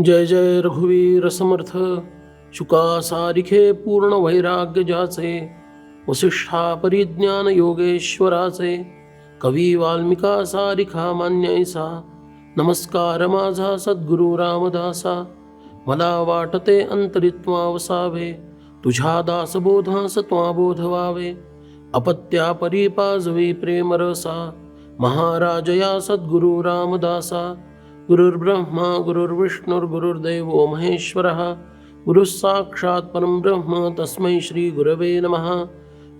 जय जय रघुवीर समर्थ शुका सारिखे पूर्ण वैराग्य जाचे वसिष्ठा परिज्ञान योगेश्वराचे कवी वाल्मिका सारिखा मान्यैसा नमस्कार माझा सद्गुरु रामदासा मला वाटते अंतरित्वा वसावे तुझ्या दासबोधास त्वा बोध व्हावे अपत्या परिपाजवी प्रेमरसा महाराजया सद्गुरु रामदासा गुरुर्ब्रह्मा गुरुर्विष्णुर्गुरुर्दैवो महेश्वरः। गुरुः साक्षात् परं ब्रह्म, तस्मै श्रीगुरवे नमः।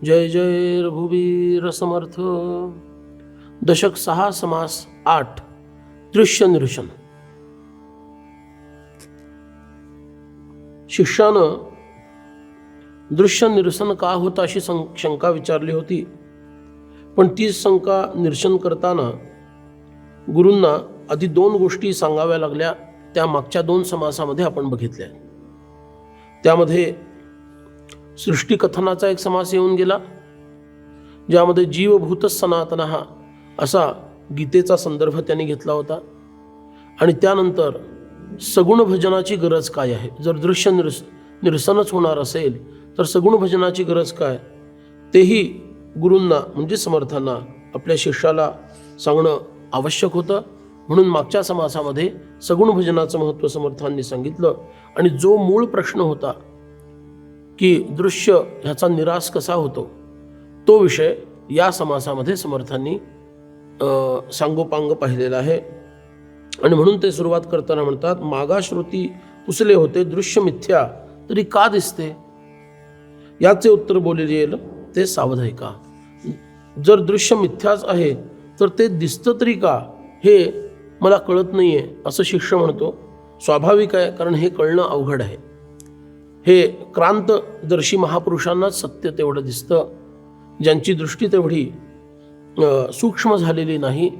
जय जय रघुवीर समर्थ। दशक सहा, समास आठ। दृश्य निरशन शिष्यानं दृश्य निरसन का होता अशी शंका विचारली होती. पण ती शंका निरसन करताना गुरूंना आधी दोन गोष्टी सांगाव्या लागल्या त्या मागच्या दोन समासामध्ये आपण बघितल्या. त्यामध्ये सृष्टिकथनाचा एक समास येऊन गेला ज्यामध्ये जीवभूत सनातन हा असा गीतेचा संदर्भ त्यांनी घेतला होता. आणि त्यानंतर सगुण भजनाची गरज काय आहे? जर दृश्य निरस निरसनच होणार असेल तर सगुण भजनाची गरज काय? तेही गुरूंना म्हणजे समर्थांना आपल्या शिष्याला सांगणं आवश्यक होतं. म्हणून मागच्या समासामध्ये सगुण भजनाचं महत्त्व समर्थांनी सांगितलं. आणि जो मूळ प्रश्न होता की दृश्य ह्याचा निराश कसा होतो तो विषय या समासामध्ये समर्थांनी सांगोपांग पाहिलेला आहे. आणि म्हणून ते सुरुवात करताना म्हणतात मागाश्रुती पुसले होते दृश्य मिथ्या तरी का दिसते? याचे उत्तर बोलले येईल ते सावध आहे का? जर दृश्य मिथ्याच आहे तर ते दिसतं तरी का? हे मला कळत नाही आहे असं शिष्य म्हणतो. स्वाभाविक आहे कारण हे कळणं अवघड आहे. हे क्रांतदर्शी महापुरुषांनाच सत्य तेवढं दिसतं. ज्यांची दृष्टी तेवढी सूक्ष्म झालेली नाही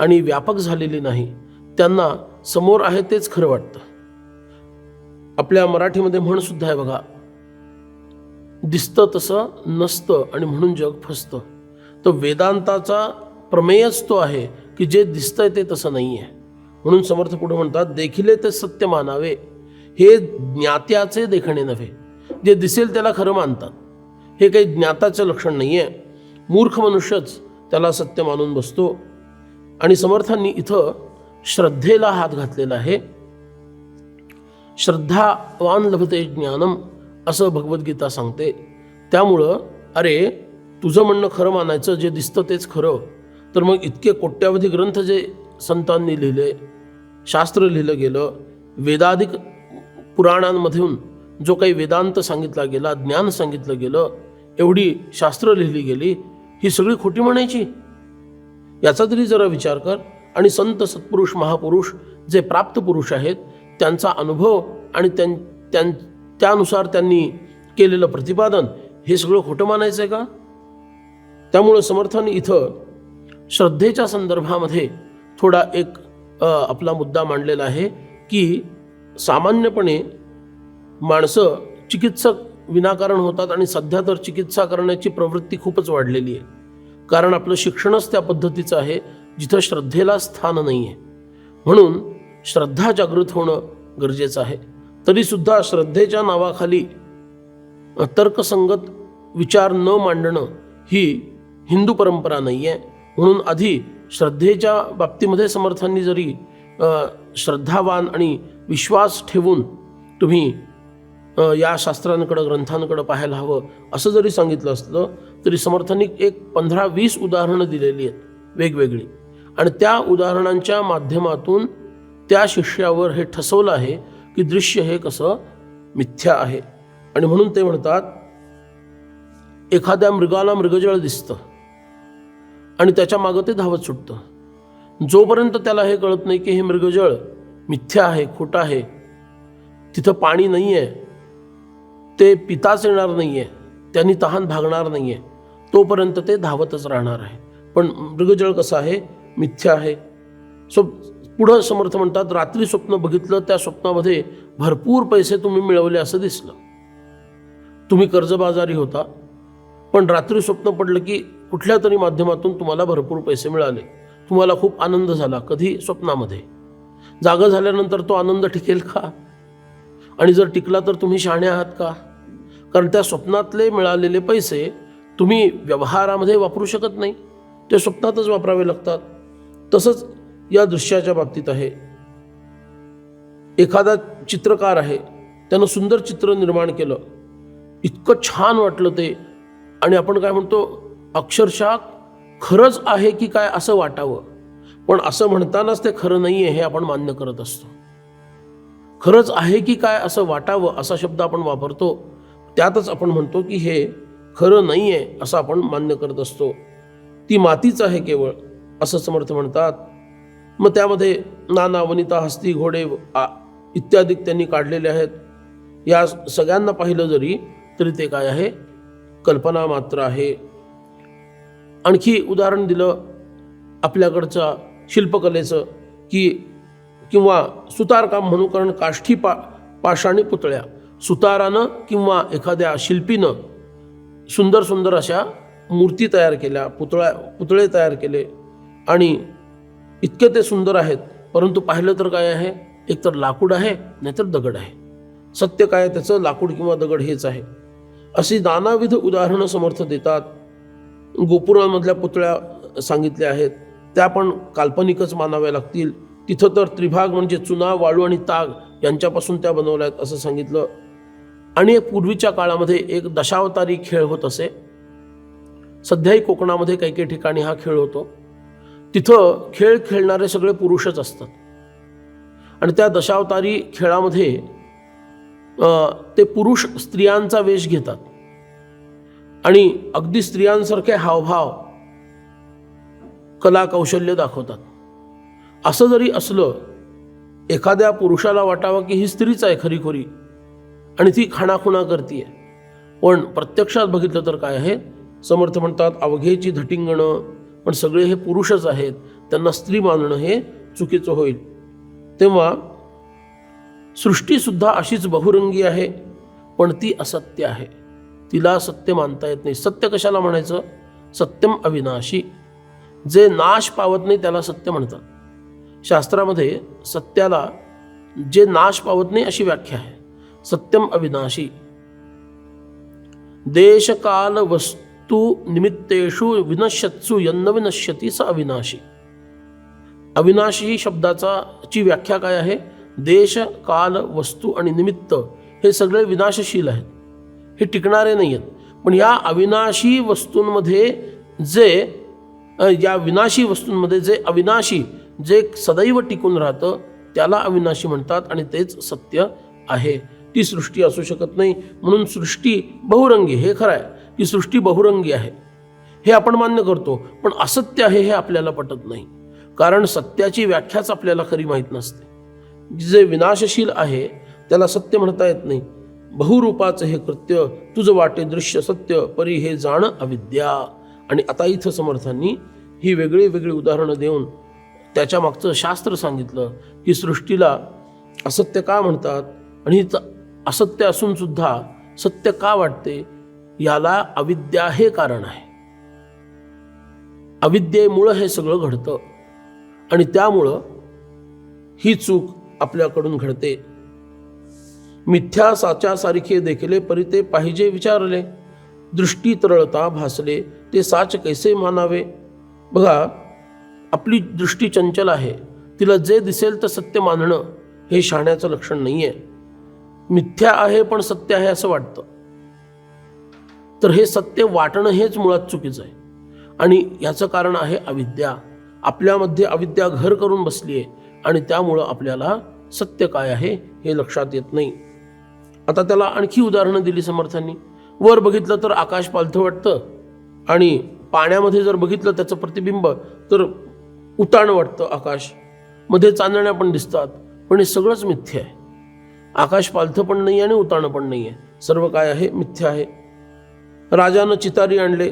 आणि व्यापक झालेली नाही त्यांना समोर आहे तेच खरं वाटतं. आपल्या मराठीमध्ये म्हणसुद्धा आहे बघा दिसतं तसं नसतं आणि म्हणून जग फसतं. तर वेदांताचा प्रमेयच तो आहे की जे दिसतंय ते तसं नाही आहे. म्हणून समर्थ पुढे म्हणतात देखिले ते सत्य मानावे. हे ज्ञात्याचे देखणे नव्हे. जे दिसेल त्याला खरं मानतात. हे काही ज्ञाताचं लक्षण नाही आहे मूर्ख मनुष्यच त्याला सत्य मानून बसतो. आणि समर्थांनी इथं श्रद्धेला हात घातलेला आहे. श्रद्धावान लभते ज्ञानम असं भगवद्गीता सांगते. त्यामुळं अरे तुझं म्हणणं खरं मानायचं जे दिसतं तेच खरं. तर मग इतके कोट्यावधी ग्रंथ जे संतांनी लिहिले शास्त्र लिहिलं गेलं वेदाधिक पुराणांमधून जो काही वेदांत सांगितला गेला ज्ञान सांगितलं गेलं एवढी शास्त्र लिहिली गेली ही सगळी खोटी म्हणायची? याचा तरी जरा विचार कर. आणि संत सत्पुरुष महापुरुष जे प्राप्त पुरुष आहेत त्यांचा अनुभव आणि त्यां त्यां त्यानुसार त्यांनी केलेलं प्रतिपादन हे सगळं खोटं मानायचं आहे का? त्यामुळं समर्थांनी इथं श्रद्धेच्या संदर्भामध्ये थोडा एक आपला मुद्दा मांडलेला आहे की सामान्यपणे माणसं चिकित्सक विनाकारण होतात आणि सध्या तर चिकित्सा करण्याची प्रवृत्ती खूपच वाढलेली आहे. कारण आपलं शिक्षणच त्या पद्धतीचं आहे जिथं श्रद्धेला स्थान नाही आहे म्हणून श्रद्धा जागृत होणं गरजेचं आहे. तरीसुद्धा श्रद्धेच्या नावाखाली तर्कसंगत विचार न मांडणं ही हिंदू परंपरा नाही आहे म्हणून आधी श्रद्धेच्या बाबतीमध्ये समर्थांनी जरी श्रद्धावान आणि विश्वास ठेवून तुम्ही या शास्त्रांकडं ग्रंथांकडं पाहायला हवं असं जरी सांगितलं असलं तरी समर्थांनी एक पंधरा वीस उदाहरणं दिलेली आहेत वेगवेगळी. आणि त्या उदाहरणांच्या माध्यमातून त्या शिष्यावर हे ठसवलं आहे की दृश्य हे कसं मिथ्या आहे. आणि म्हणून ते म्हणतात एखाद्या मृगाला मृगजळ दिसतं. आणि त्याच्या मागं ते धावत सुटतं. जोपर्यंत त्याला हे कळत नाही की हे मृगजळ मिथ्या आहे खोटं आहे तिथं पाणी नाही आहे ते पिताच येणार नाही आहे त्यांनी तहान भागणार नाही आहे तोपर्यंत ते धावतच राहणार आहे. पण मृगजळ कसं आहे? मिथ्या आहे. सो पुढं समर्थ म्हणतात रात्री स्वप्न बघितलं त्या स्वप्नामध्ये भरपूर पैसे तुम्ही मिळवले असं दिसलं. तुम्ही कर्जबाजारी होता पण रात्री स्वप्न पडलं की कुठल्या तरी माध्यमातून तुम्हाला भरपूर पैसे मिळाले. तुम्हाला खूप आनंद झाला कधी स्वप्नामध्ये? जागं झाल्यानंतर तो आनंद टिकेल का? आणि जर टिकला तर तुम्ही शहाणे आहात का? कारण त्या स्वप्नातले मिळालेले पैसे तुम्ही व्यवहारामध्ये वापरू शकत नाही. ते स्वप्नातच वापरावे लागतात. तसंच या दृश्याच्या बाबतीत आहे. एखादा चित्रकार आहे. त्यानं सुंदर चित्र निर्माण केलं. इतकं छान वाटलं ते. आणि आपण काय म्हणतो अक्षरशः खरंच आहे की काय असं वाटावं? पण असं म्हणतानाच ते खरं नाही आहे हे आपण मान्य करत असतो. खरंच आहे की काय असं वाटावं असा शब्द आपण वापरतो? त्यातच आपण म्हणतो की हे खरं नाही आहे असं आपण मान्य करत असतो. ती मातीच आहे केवळ असं समर्थ म्हणतात. मग त्यामध्ये नाना वनिता हस्ती घोडे आ- इत्यादी त्यांनी काढलेले आहेत. या सगळ्यांना पाहिलं जरी तरी ते काय आहे? कल्पना मात्र आहे. आणखी उदाहरण दिलं आपल्याकडचं शिल्पकलेचं की किंवा सुतारकाम म्हणू कारण काष्ठी पा पाषाणी पुतळ्या. सुतारानं किंवा एखाद्या शिल्पीनं सुंदर सुंदर अशा मूर्ती तयार केल्या पुतळ्या पुतळे तयार केले. आणि इतके ते सुंदर आहेत परंतु पाहिलं तर काय आहे? एकतर लाकूड आहे नाहीतर दगड आहे. सत्य काय त्याचं? लाकूड किंवा दगड हेच आहे. अशी नानाविध उदाहरणं समर्थ देतात. गोपुरांमधल्या पुतळ्या सांगितल्या आहेत. त्या पण काल्पनिकच मानाव्या लागतील. तिथं तर त्रिभाग म्हणजे चुना वाळू आणि ताग यांच्यापासून त्या बनवल्या आहेत असं सांगितलं. आणि पूर्वीच्या काळामध्ये एक दशावतारी खेळ होत असे. सध्याही कोकणामध्ये काही काही ठिकाणी हा खेळ होतो. तिथं खेळ खेळणारे सगळे पुरुषच असतात. आणि त्या दशावतारी खेळामध्ये ते पुरुष स्त्रियांचा वेश घेतात. आणि अगदी स्त्रियांसारखे हावभाव कला कौशल्य दाखवतात. असं जरी असलं एखाद्या पुरुषाला वाटावं की ही स्त्रीच आहे खरीखोरी आणि ती खाणाखुणा करते पण प्रत्यक्षात बघितलं तर काय आहे? समर्थ म्हणतात अवघेची धटिंगणं पण सगळे हे पुरुषच आहेत. त्यांना स्त्री मानणं हे चुकीचं होईल. तेव्हा सृष्टीसुद्धा अशीच बहुरंगी आहे पण ती असत्य आहे. तिला सत्य मानता येत नाही. सत्य कशाला म्हणायचं? सत्यम अविनाशी. जे नाश पावत नाही त्याला सत्य म्हणतात. शास्त्रामध्ये सत्याला जे नाश पावत नाही अशी व्याख्या आहे. सत्यम अविनाशी. देशकाल वस्तू निमित्तेषु विनश्यत्सु यन्न विनश्यती स अविनाशी. अविनाशी शब्दाचा ची व्याख्या काय आहे? देश काल वस्तू आणि निमित्त हे सगळे विनाशशील आहेत. हे टिकणारे नाही आहेत पण या अविनाशी वस्तूंमध्ये जे या विनाशी वस्तूंमध्ये जे अविनाशी जे सदैव टिकून राहतं त्याला अविनाशी म्हणतात आणि तेच सत्य आहे. ती सृष्टी असू शकत नाही. म्हणून सृष्टी बहुरंगी हे खरं आहे की सृष्टी बहुरंगी आहे. हे आपण मान्य करतो पण असत्य आहे हे आपल्याला पटत नाही. कारण सत्याची व्याख्याच आपल्याला खरी माहीत नसते. जे विनाशशील आहे त्याला सत्य म्हणता येत नाही. बहुरूपाचं हे कृत्य तुझं वाटे दृश्य सत्य परी हे जाणं अविद्या. आणि आता इथं समर्थांनी ही वेगळी वेगळी उदाहरणं देऊन त्याच्या मागचं शास्त्र सांगितलं की सृष्टीला असत्य का म्हणतात? आणि असत्य असून सुद्धा सत्य का वाटते? याला अविद्या हे कारण आहे. अविद्येमुळं हे सगळं घडतं. आणि त्यामुळं ही चूक आपल्याकडून घडते. मिथ्या साच्यासारखे देखले परी ते पाहिजे विचारले. दृष्टी तरळता भासले ते साच कैसे मानावे? बघा आपली दृष्टी चंचल आहे तिला जे दिसेल तर सत्य मानणं हे शहाण्याचं लक्षण नाही आहे मिथ्या आहे पण सत्य आहे असं वाटतं. तर हे सत्य वाटणं हेच मुळात चुकीचं आहे. आणि याचं कारण आहे अविद्या. आपल्यामध्ये अविद्या घर करून बसली आहे आणि त्यामुळं आपल्याला सत्य काय आहे हे लक्षात येत नाही. आता त्याला आणखी उदाहरणं दिली समर्थांनी. वर बघितलं तर आकाश पालथं वाटतं आणि पाण्यामध्ये जर बघितलं त्याचं प्रतिबिंब तर उताण वाटतं आकाश. मध्ये चांदण्या पण दिसतात पण हे सगळंच मिथ्य आहे. आकाश पालथं पण नाही आणि उताणं पण नाही आहे. सर्व काय आहे? मिथ्य आहे. राजानं चितारी आणले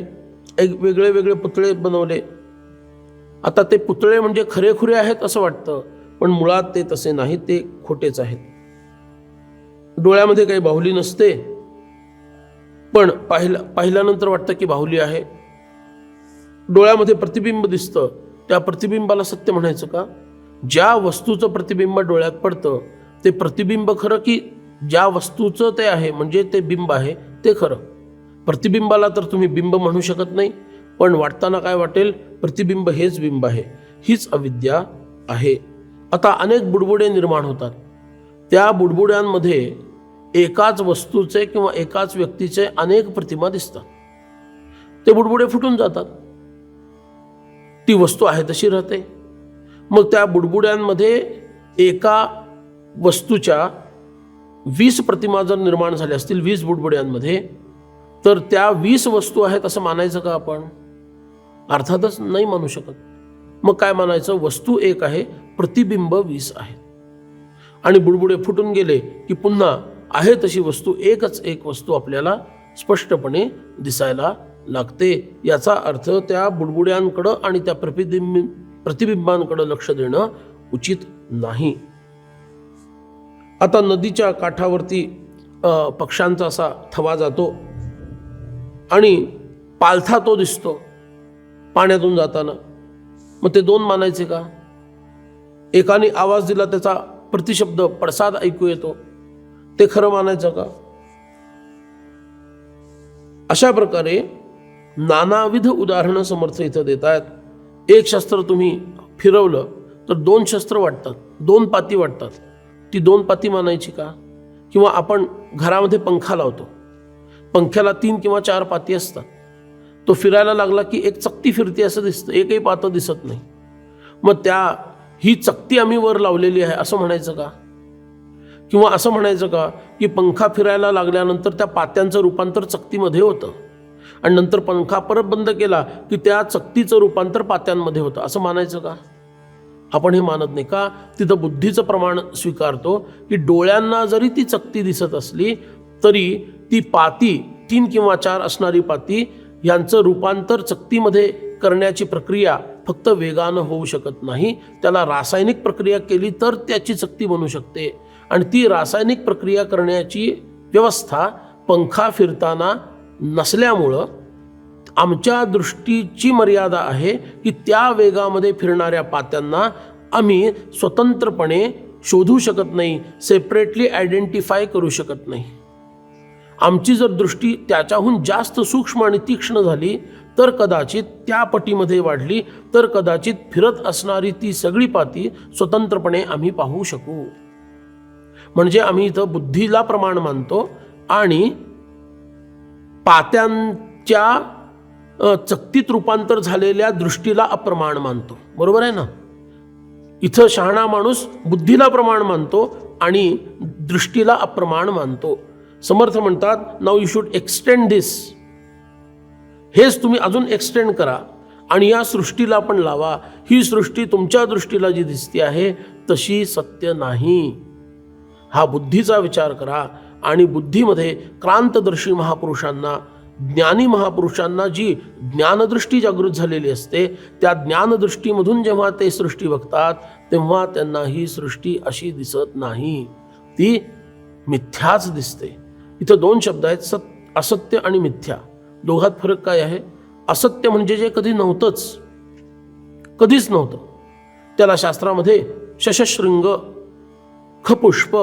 एक वेगळे वेगळे पुतळे बनवले. आता ते पुतळे म्हणजे खरेखुरे आहेत असं वाटतं पण मुळात ते तसे नाहीत ते खोटेच आहेत. डोळ्यामध्ये काही बाहुली नसते. पण पाहिला पाहिल्यानंतर वाटतं की बाहुली आहे. डोळ्यामध्ये प्रतिबिंब दिसतं. त्या प्रतिबिंबाला सत्य म्हणायचं का? ज्या वस्तूचं प्रतिबिंब डोळ्यात पडतं ते प्रतिबिंब खरं की ज्या वस्तूचं ते आहे म्हणजे ते बिंब आहे ते खरं. प्रतिबिंबाला तर तुम्ही बिंब म्हणू शकत नाही पण वाटताना काय वाटेल? प्रतिबिंब हेच बिंब आहे. हीच अविद्या आहे. आता अनेक बुडबुडे निर्माण होतात. त्या बुडबुड्यांमध्ये एकाच वस्तूचे किंवा एकाच व्यक्तीचे अनेक प्रतिमा दिसतात. ते बुडबुडे फुटून जातात. ती वस्तू आहे तशी राहते. मग त्या बुडबुड्यांमध्ये एका वस्तूच्या वीस प्रतिमा जर निर्माण झाल्या असतील वीस बुडबुड्यांमध्ये तर त्या वीस वस्तू आहेत असं मानायचं का आपण? अर्थातच नाही मानू शकत. मग काय मानायचं? वस्तू एक आहे प्रतिबिंब वीस आहे. आणि बुडबुडे फुटून गेले की पुन्हा आहे तशी वस्तू एकच एक वस्तू आपल्याला स्पष्टपणे दिसायला लागते. याचा अर्थ त्या बुडबुड्यांकडं आणि त्या प्रतिबिंब प्रतिबिंबांकडं लक्ष देणं उचित नाही. आता नदीच्या काठावरती पक्ष्यांचा असा थवा जातो आणि पालथा तो दिसतो पाण्यातून जाताना. मग ते दोन मानायचे का? एकाने आवाज दिला त्याचा प्रतिशब्द पडसाद ऐकू येतो. ते खरं मानायचं का? अशा प्रकारे नानाविध उदाहरणं समर्थ इथं देत आहेत एक शस्त्र तुम्ही फिरवलं तर दोन शस्त्र वाटतात दोन पाती वाटतात. ती दोन पाती मानायची का? किंवा आपण घरामध्ये पंखा लावतो. पंख्याला तीन किंवा चार पाती असतात. तो फिरायला लागला की एक चकती फिरते असं दिसतं एकही पातं दिसत नाही. मग त्या ही चकती आम्ही वर लावलेली आहे असं म्हणायचं का? किंवा असं म्हणायचं का की पंखा फिरायला लागल्यानंतर त्या पात्यांचं रूपांतर चकतीमध्ये होतं. आणि नंतर पंखा परत बंद केला की त्या चकतीचं रूपांतर पात्यांमध्ये होतं. असं मानायचं का? आपण हे मानत नाही का? तिथं बुद्धीचं प्रमाण स्वीकारतो की डोळ्यांना जरी ती चकती दिसत असली तरी ती पाती तीन किंवा चार असणारी पाती यांचं रूपांतर चकतीमध्ये करण्याची प्रक्रिया फक्त वेगानं होऊ शकत नाही. त्याला रासायनिक प्रक्रिया केली तर त्याची चकती बनू शकते. आणि ती रासायनिक प्रक्रिया करण्याची व्यवस्था पंखा फिरताना नसल्यामुळं आमच्या दृष्टीची मर्यादा आहे की त्या वेगामध्ये फिरणाऱ्या पात्यांना आम्ही स्वतंत्रपणे शोधू शकत नाही सेपरेटली आयडेंटिफाय करू शकत नाही. आमची जर दृष्टी त्याच्याहून जास्त सूक्ष्म आणि तीक्ष्ण झाली तर कदाचित त्या पटीमध्ये वाढली तर कदाचित फिरत असणारी ती सगळी पाती स्वतंत्रपणे आम्ही पाहू शकू. म्हणजे आम्ही इथं बुद्धीला प्रमाण मानतो आणि पात्यांच्या चकतीत रूपांतर झालेल्या दृष्टीला अप्रमाण मानतो. बरोबर आहे ना? इथं शहाणा माणूस बुद्धीला प्रमाण मानतो आणि दृष्टीला अप्रमाण मानतो. समर्थ म्हणतात नाव यू शूड एक्सटेंड दिस हेच तुम्ही अजून एक्सटेंड करा आणि या सृष्टीला पण लावा. ही सृष्टी तुमच्या दृष्टीला जी दिसते आहे तशी सत्य नाही. हा बुद्धीचा विचार करा आणि बुद्धीमध्ये क्रांतदर्शी महापुरुषांना ज्ञानी महापुरुषांना जी ज्ञानदृष्टी जागृत झालेली असते त्या ज्ञानदृष्टीमधून जेव्हा ते सृष्टी बघतात तेव्हा त्यांना ही सृष्टी अशी दिसत नाही. ती मिथ्याच दिसते. इथं दोन शब्द आहेत सत असत्य आणि मिथ्या. दोघात फरक काय आहे? असत्य म्हणजे जे कधी नव्हतंच. कधीच नव्हतं. त्याला शास्त्रामध्ये शशशृंग खपुष्प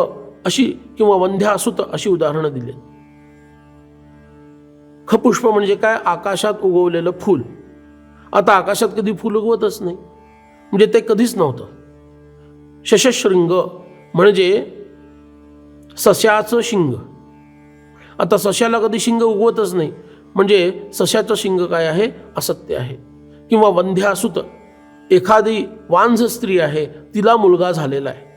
अशी किंवा वंध्या असुत अशी उदाहरणं दिली खपुष्प म्हणजे काय? आकाशात उगवलेलं फूल. आता आकाशात कधी फूल उगवतच नाही. म्हणजे ते कधीच नव्हतं. शशशृंग म्हणजे सस्याचं शिंग. आता सस्याला कधी शिंग उगवतच नाही. म्हणजे सस्याचं शिंग काय आहे? असत्य आहे. किंवा वंध्यासुत. एखादी वांझ स्त्री आहे तिला मुलगा झालेला आहे.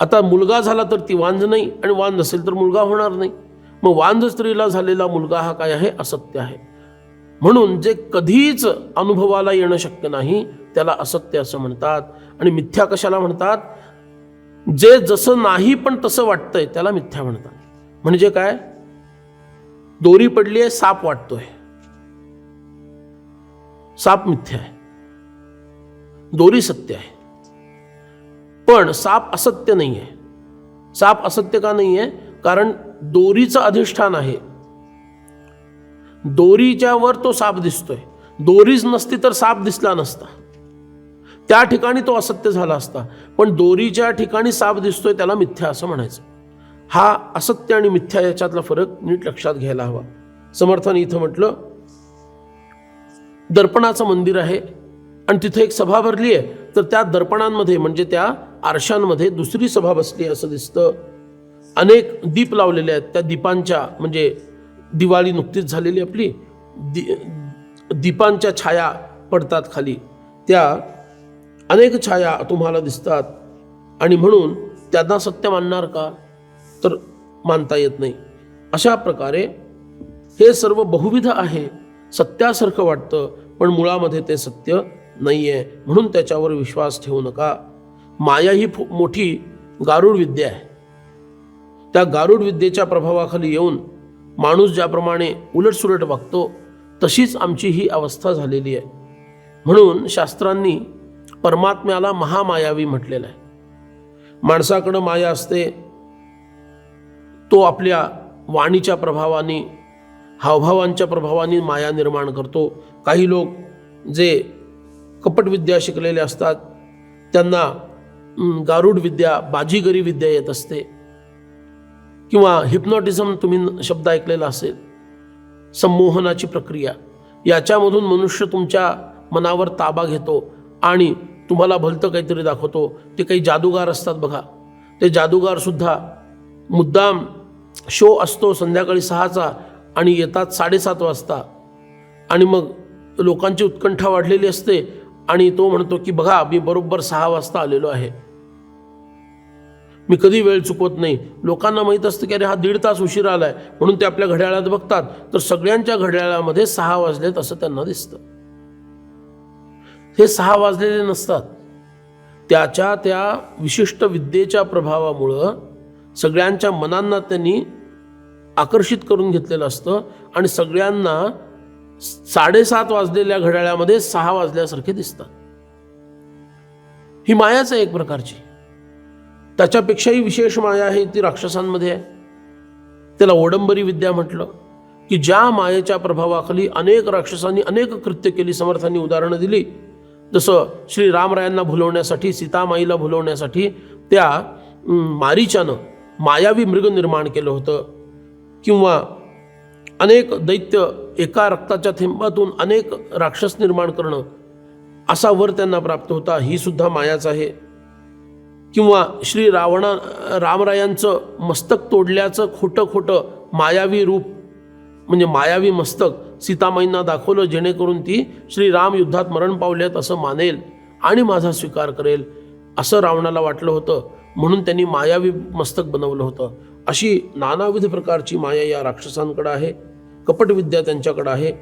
आता मुलगा झाला तर ती वांझ नाही आणि वांझ असेल तर मुलगा होणार नाही. मग वांझ स्त्रीला झालेला मुलगा हा काय आहे? असत्य आहे. म्हणून जे कधीच अनुभवाला येणं शक्य नाही त्याला असत्य असं म्हणतात. आणि मिथ्या कशाला म्हणतात? जे जसं नाही पण तसं वाटतंय त्याला मिथ्या म्हणतात. म्हणजे काय? दोरी पडली आहे साप वाटतोय. साप मिथ्या आहे. दोरी सत्य आहे. पण साप असत्य नाही आहे साप असत्य का नाही आहे कारण दोरीचं अधिष्ठान आहे. दोरीच्या वर तो साप दिसतोय. दोरीच नसती तर साप दिसला नसता. त्या ठिकाणी तो असत्य झाला असता. पण दोरीच्या ठिकाणी साप दिसतोय त्याला मिथ्या असं म्हणायचं. हा असत्य आणि मिथ्या याच्यातला फरक नीट लक्षात घ्यायला हवा. समर्थाने इथं म्हटलं दर्पणाचं मंदिर आहे. आणि तिथे एक सभा भरली आहे. तर त्या दर्पणांमध्ये म्हणजे त्या आरशांमध्ये दुसरी सभा बसली आहे असं दिसतं. अनेक दीप लावलेले आहेत. त्या दीपांच्या म्हणजे दिवाळी नुकतीच झालेली आपली दी दीपांच्या छाया पडतात खाली. त्या अनेक छाया तुम्हाला दिसतात. आणि म्हणून त्यांना सत्य मानणार का? तर मानता येत नाही. अशा प्रकारे हे सर्व बहुविध आहे. सत्यासारखं वाटतं पण मुळामध्ये ते सत्य नाही आहे म्हणून त्याच्यावर विश्वास ठेवू नका. माया ही फो- मोठी गारुड विद्या आहे. त्या गारुड विद्येच्या प्रभावाखाली येऊन माणूस ज्याप्रमाणे उलटसुलट वागतो तशीच आमची ही अवस्था झालेली आहे. म्हणून शास्त्रांनी परमात्म्याला महामायावी म्हटलेलं आहे. माणसाकडं माया असते तो आपल्या वाणीच्या प्रभावाने हावभावांच्या प्रभावाने माया निर्माण करतो. काही लोक जे कपटविद्या शिकलेले असतात. त्यांना गारुड विद्या बाजीगरी विद्या येत असते. किंवा हिप्नॉटिझम तुम्ही शब्द ऐकलेला असेल. संमोहनाची प्रक्रिया. याच्यामधून मनुष्य तुमच्या मनावर ताबा घेतो आणि तुम्हाला भलतं काहीतरी दाखवतो. ते काही जादूगार असतात बघा. ते जादूगारसुद्धा मुद्दाम शो असतो संध्याकाळी सहाचा आणि येतात साडेसात वाजता. आणि मग लोकांची उत्कंठा वाढलेली असते आणि तो म्हणतो की बघा मी बरोबर सहा वाजता आलेलो आहे. मी कधी वेळ चुकवत नाही. लोकांना माहीत असतं की अरे हा दीड तास उशीर आलाय. म्हणून ते आपल्या घड्याळात बघतात. तर सगळ्यांच्या घड्याळामध्ये सहा वाजलेत असं त्यांना दिसतं. हे सहा वाजलेले नसतात. त्याच्या त्या विशिष्ट विद्येच्या प्रभावामुळं सगळ्यांच्या मनांना त्यांनी आकर्षित करून घेतलेलं असतं आणि सगळ्यांना साडेसात वाजलेल्या घड्याळामध्ये सहा वाजल्यासारखे दिसतात. ही मायाच आहे एक प्रकारची. त्याच्यापेक्षाही विशेष माया आहे ती राक्षसांमध्ये आहे. त्याला ओडंबरी विद्या म्हटलं की ज्या मायेच्या प्रभावाखाली अनेक राक्षसांनी अनेक कृत्य केली समर्थांनी उदाहरणं दिली जसं श्री रामरायांना भुलवण्यासाठी सीतामाईला भुलवण्यासाठी त्या मारीच्यानं मायावी मृग निर्माण केलं होतं किंवा अनेक दैत्य एका रक्ताच्या थेंबातून अनेक राक्षस निर्माण करणं असा वर त्यांना प्राप्त होता. ही सुद्धा मायाच आहे. किंवा श्री रावणा रामरायांचं मस्तक तोडल्याचं खोटं खोटं मायावी रूप म्हणजे मायावी मस्तक सीतामाईंना दाखवलं जेणेकरून ती श्रीराम युद्धात मरण पावल्यात असं मानेल आणि माझा स्वीकार करेल असं रावणाला वाटलं होतं. म्हणून त्यांनी मायावी मस्तक बनवलं होतं. अशी नानाविध प्रकारची माया या राक्षसांकडं आहे कपटविद्या त्यांच्याकडं आहे.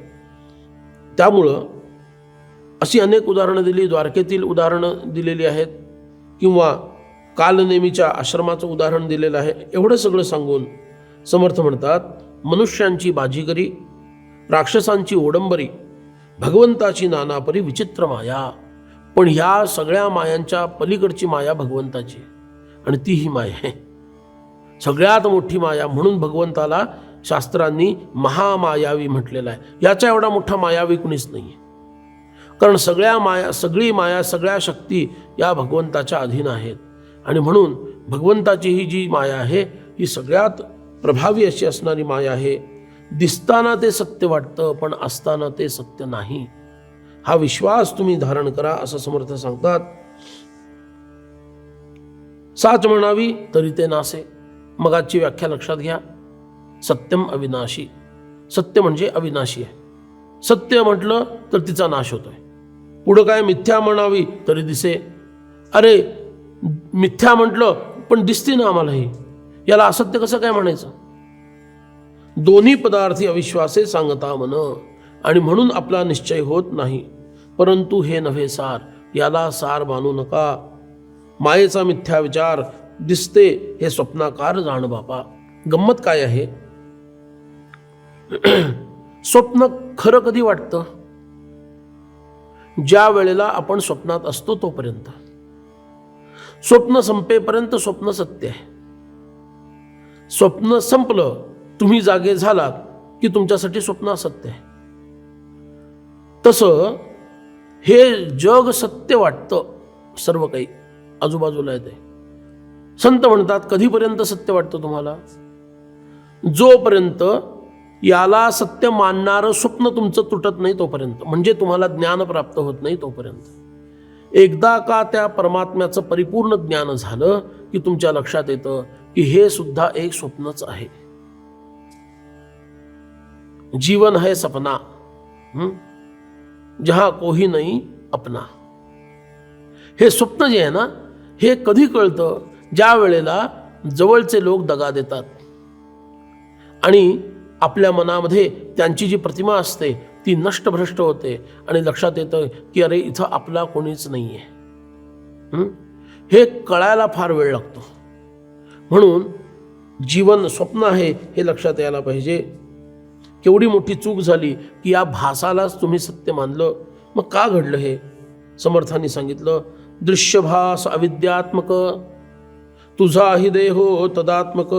त्यामुळं अशी अनेक उदाहरणं दिली द्वारकेतील उदाहरणं दिलेली आहेत किंवा कालनेमीच्या आश्रमाचं उदाहरण दिलेलं आहे. एवढं सगळं सांगून समर्थ म्हणतात मनुष्यांची बाजीगरी राक्षसांची ओडंबरी भगवंताची नानापरी विचित्र माया. पण ह्या सगळ्या मायांच्या पलीकडची माया भगवंताची आणि ती ही माया आहे. सगळ्यात मोठी माया म्हणून भगवंताला शास्त्रांनी महामायावी म्हटलेला आहे. याचा एवढा मोठा मायावी कुणीच नाही आहे कारण सगळ्या माया सगळी माया सगळ्या शक्ती या भगवंताच्या अधीन आहेत. आणि म्हणून भगवंताची ही जी माया आहे ही सगळ्यात प्रभावी अशी असणारी माया आहे. दिसताना ते सत्य वाटतं पण असताना ते सत्य नाही. हा विश्वास तुम्ही धारण करा असं समर्थ सांगतात. साच म्हणावी तरी ते नासे. मग आजची व्याख्या लक्षात घ्या. सत्यम अविनाशी. सत्य म्हणजे अविनाशी आहे. सत्य म्हटलं तर तिचा नाश होतोय. पुढं काय मिथ्या म्हणावी तरी दिसे. अरे मिथ्या म्हटलं पण दिसते ना आम्हाला ही याला असत्य कसं काय म्हणायचं? दोन्ही पदार्थी अविश्वासे सांगता म्हण. आणि म्हणून आपला निश्चय होत नाही. परंतु हे नव्हे सार. याला सार मानू नका. मायेचा मिथ्या विचार दिसते हे स्वप्नाकार जाण बापा. गंमत काय आहे? स्वप्न खरं कधी वाटतं? ज्या वेळेला आपण स्वप्नात असतो तोपर्यंत. स्वप्न संपेपर्यंत स्वप्न सत्य आहे. स्वप्न संपलं तुम्ही जागे झालात की तुमच्यासाठी स्वप्न असत्य आहे. तसं हे जग सत्य वाटतं सर्व काही आजूबाजूला आहे संत म्हणतात कधीपर्यंत सत्य वाटतं तुम्हाला? जोपर्यंत याला सत्य मानणारं स्वप्न तुमचं तुटत नाही तोपर्यंत. म्हणजे तुम्हाला ज्ञान प्राप्त होत नाही तोपर्यंत. एकदा का त्या परमात्म्याचं परिपूर्ण ज्ञान झालं की तुमच्या लक्षात येतं की हे सुद्धा एक स्वप्नच आहे. जीवन है सपना जहा कोही नाही अपना. हे स्वप्न जे आहे ना हे कधी कळतं? ज्या वेळेला जवळचे लोक दगा देतात आणि आपल्या मनामध्ये त्यांची जी प्रतिमा असते ती नष्टभ्रष्ट होते आणि लक्षात येतं की अरे इथं आपला कोणीच नाही आहे हे कळायला फार वेळ लागतो. म्हणून जीवन स्वप्न आहे हे लक्षात यायला पाहिजे. केवढी मोठी चूक झाली की या भासालाच तुम्ही सत्य मानलं. मग का घडलं हे? समर्थांनी सांगितलं दृश्यभास अविद्यात्मक तुझा हि देहो हो तदात्मक.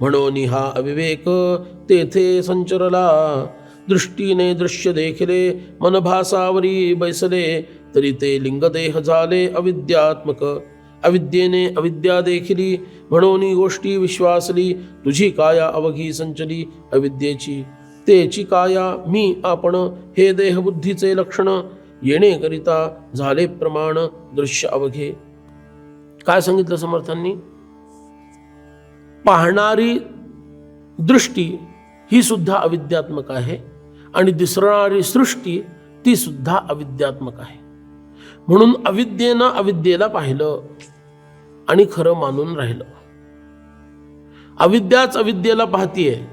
म्हणून हा अविवेक तेथे संचरला. दृष्टीने दृश्य देखिले मनभासावरी बैसले तरी ते लिंगदेह झाले अविद्यात्मक. अविद्येने अविद्या देखिली म्हणून गोष्टी विश्वासली तुझी काया अवघी संचली अविद्येची. तेची काया मी आपण हे देहबुद्धीचे लक्षण येणेकरिता झाले प्रमाण दृश्य अवघे. काय सांगितलं समर्थांनी? पाहणारी दृष्टी ही सुद्धा अविद्यात्मक आहे आणि दिसणारी सृष्टी ती सुद्धा अविद्यात्मक आहे. म्हणून अविद्येनं अविद्येला पाहिलं आणि खरं मानून राहिलं. अविद्याच अविद्येला पाहतीये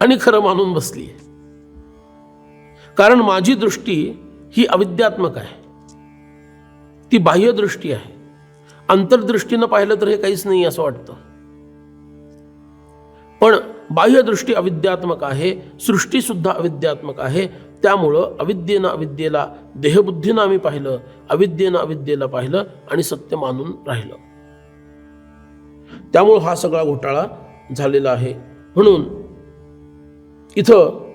आणि खरं मानून बसलीये. कारण माझी दृष्टी ही अविद्यात्मक आहे. ती बाह्य दृष्टी आहे. अंतर्दृष्टीनं पाहिलं तर हे काहीच नाही असं वाटतं. पण बाह्यदृष्टी अविद्यात्मक आहे सृष्टी सुद्धा अविद्यात्मक आहे त्यामुळं अविद्येनं अविद्येला देहबुद्धीनं आम्ही पाहिलं अविद्येनं अविद्येला पाहिलं आणि सत्य मानून राहिलं. त्यामुळं हा सगळा घोटाळा झालेला आहे. म्हणून इथं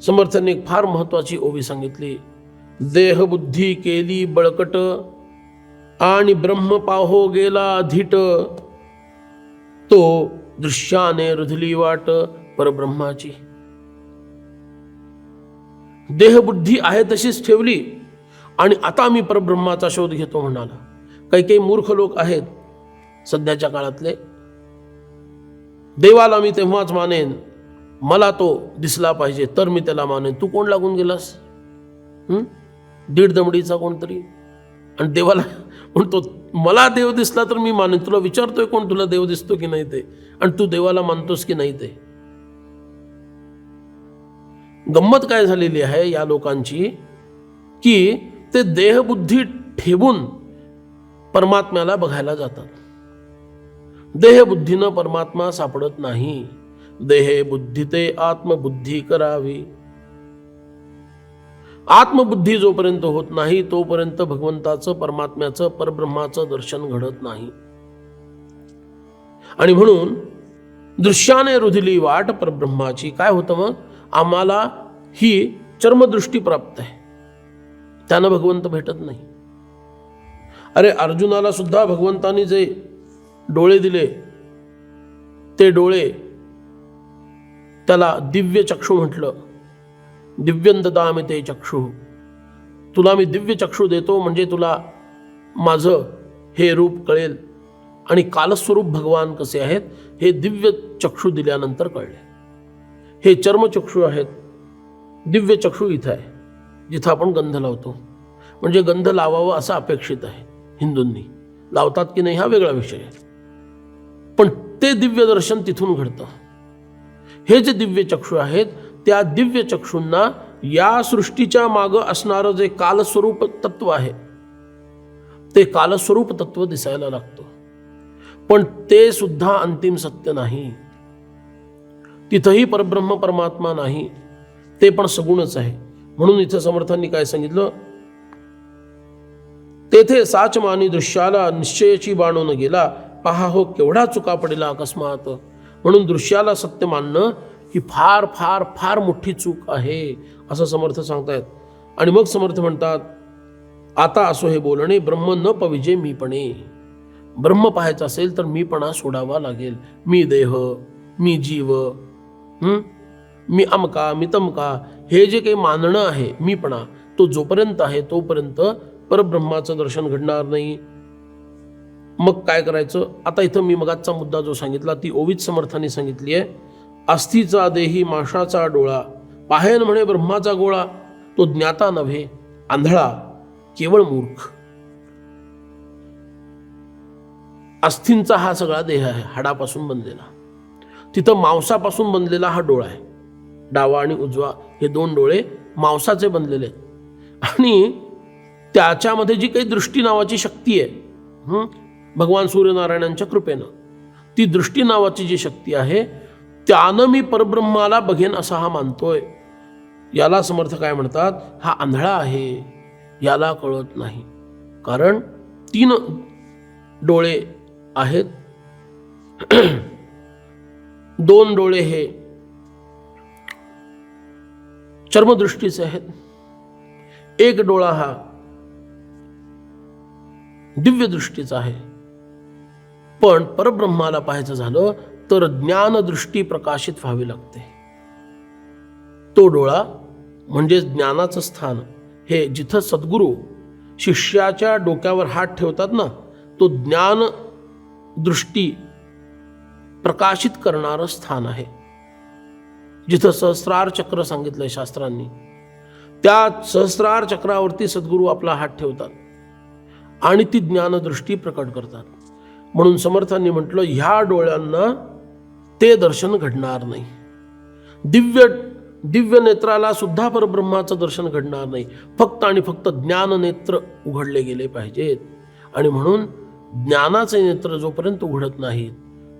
समर्थांनी एक फार महत्वाची ओवी सांगितली. देहबुद्धी केली बळकट आणि ब्रह्म पाहो गेला धीट तो दृश्याने रुधली वाट परब्रह्माची. देहबुद्धी आहे तशीच ठेवली आणि आता मी परब्रह्माचा शोध घेतो म्हणाला. काही काही मूर्ख लोक आहेत सध्याच्या काळातले. देवाला मी तेव्हाच मानेन. मला तो दिसला पाहिजे तर मी त्याला मानेन. तू कोण लागून गेलास? दीड दमडीचा कोणतरी? आणि देवाला म्हणतो मला देव दिसला तर मी मानेन. तुला विचारतोय कोण? तुला देव दिसतो की नाही ते? आणि तू देवाला मानतोस की नाही ते? गंमत काय झालेली आहे या लोकांची? की ते देहबुद्धी ठेवून परमात्म्याला बघायला जातात. देहबुद्धीनं परमात्मा सापडत नाही. देहे बुद्धी ते आत्मबुद्धी करावी. आत्मबुद्धी जोपर्यंत होत नाही तोपर्यंत भगवंताचं परमात्म्याचं परब्रह्माचं दर्शन घडत नाही. आणि म्हणून दृश्याने रुधिली वाट परब्रह्माची काय होतं मग? आम्हाला ही चर्मदृष्टी प्राप्त आहे. त्यानं भगवंत भेटत नाही. अरे अर्जुनाला सुद्धा भगवंतानी जे डोळे दिले ते डोळे त्याला दिव्य चक्षू म्हटलं. दिव्यंददामी ते चक्षू। तुला मी दिव्य चक्षू देतो म्हणजे तुला माझं हे रूप कळेल आणि कालस्वरूप भगवान कसे आहेत हे दिव्य चक्षू दिल्यानंतर कळले। हे चर्मचक्षू आहेत दिव्य चक्षू इथं आहे जिथं आपण गंध लावतो। म्हणजे गंध लावावं असं अपेक्षित आहे हिंदूंनी। लावतात की नाही हा वेगळा विषय आहे। पण ते दिव्य दर्शन तिथून घडतं। हे जे दिव्य चक्षू आहेत त्या दिव्य चक्षूंना या सृष्टीच्या मागं असणारं जे कालस्वरूप तत्व आहे ते कालस्वरूप तत्व दिसायला लागतं. पण ते सुद्धा अंतिम सत्य नाही. तिथंही परब्रह्म परमात्मा नाही ते पण सगुणच आहे. म्हणून इथं समर्थांनी काय सांगितलं? तेथे साच मानी दृश्याला निश्चयाची बाणून गेला पहा हो केवढा चुका पडला अकस्मात. म्हणून दृश्याला सत्य मानणं ही फार फार फार मोठी चूक आहे असं समर्थ सांगतायत. आणि मग समर्थ म्हणतात आता असो हे बोलणे ब्रह्म न पविजे मीपणे ब्रह्म पाहायचं असेल तर मीपणा सोडावा लागेल. मी देह मी जीव मी अमका मी तमका हे जे काही मानणं आहे मीपणा तो जोपर्यंत आहे तोपर्यंत परब्रह्माचं दर्शन घडणार नाही. मग काय करायचं? आता इथं मी मगाचा मुद्दा जो सांगितला ती ओवीच समर्थाने सांगितली आहे. अस्थिचा देही माशाचा डोळा पाहेन म्हणे ब्रह्माचा गोळा तो ज्ञाता नव्हे आंधळा केवळ मूर्ख. अस्थींचा हा सगळा देह आहे हाडापासून बनलेला. तिथं मांसापासून बनलेला हा डोळा आहे. डावा आणि उजवा हे दोन डोळे मांसाचे बनलेले आहेत. आणि त्याच्यामध्ये जी काही दृष्टी नावाची शक्ती आहे भगवान सूर्यनारायणांच्या कृपेनं ती दृष्टी नावाची जी शक्ती आहे त्यानं मी परब्रह्माला बघेन असा हा मानतोय. याला समर्थ काय म्हणतात? हा आंधळा आहे. याला कळत नाही. कारण तीन डोळे आहेत. दोन डोळे हे चर्मदृष्टीचे आहेत. एक डोळा हा दिव्य दृष्टीचा आहे. पण परब्रह्माला पाहायचं झालं तर ज्ञानदृष्टी प्रकाशित व्हावी लागते. तो डोळा म्हणजे ज्ञानाचं स्थान हे जिथं सद्गुरू शिष्याच्या डोक्यावर हात ठेवतात ना तो ज्ञान दृष्टी प्रकाशित करणारं स्थान आहे. जिथं सहस्रार चक्र सांगितलंय शास्त्रांनी त्या सहस्रार चक्रावरती सद्गुरू आपला हात ठेवतात आणि ती ज्ञानदृष्टी प्रकट करतात. म्हणून समर्थांनी म्हटलं ह्या डोळ्यांना ते दर्शन घडणार नाही. दिव्य दिव्य नेत्राला सुद्धा परब्रह्माचं दर्शन घडणार नाही. फक्त आणि फक्त ज्ञाननेत्र उघडले गेले पाहिजेत. आणि म्हणून ज्ञानाचे नेत्र जोपर्यंत उघडत नाहीत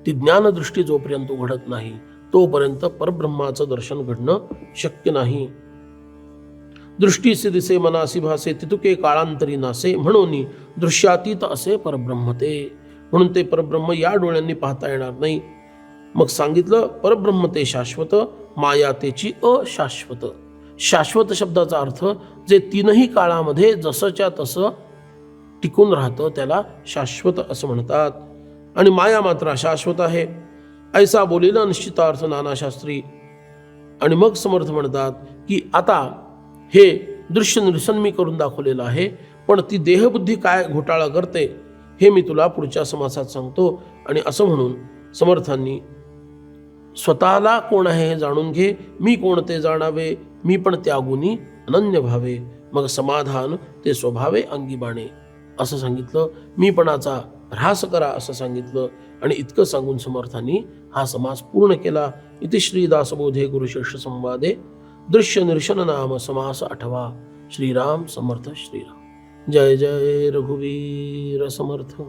ती ज्ञानदृष्टी जोपर्यंत उघडत नाही तोपर्यंत परब्रह्माचं दर्शन घडणं शक्य नाही. दृष्टीसे दिसे मनासी भासे तितुके काळांतरी नासे म्हणून दृश्यातीत असे परब्रह्म ते. म्हणून ते परब्रह्म या डोळ्यांनी पाहता येणार नाही. मग सांगितलं परब्रह्म ते शाश्वत माया तेची अशाश्वत. शाश्वत शब्दाचा अर्थ जे तीनही काळामध्ये जसंच्या तसं टिकून राहतं त्याला शाश्वत असं म्हणतात. आणि माया मात्र शाश्वत आहे. ऐसा बोलेला निश्चितार्थ नानाशास्त्री आणि मग समर्थ म्हणतात की आता हे दृश्य निरसन मी करून दाखवलेलं आहे पण ती देहबुद्धी काय घोटाळा करते हे मी तुला पुढच्या समासात सांगतो. आणि असं म्हणून समर्थांनी स्वतःला कोण आहे हे जाणून घे मी कोण ते जाणावे मी पण त्यागुनी अनन्य व्हावे. मग समाधान ते स्वभावे अंगी बाणे असं सांगितलं मीपणाचा ऱ्हास करा असं सांगितलं. आणि इतकं सांगून समर्थांनी हा समास पूर्ण केला. इति श्रीदासबोधे गुरुशिष्य संवादे. दृश्य निर्शन नाम समास आठवा. श्रीराम समर्थ श्रीराम. जय जय रघुवीर समर्थ.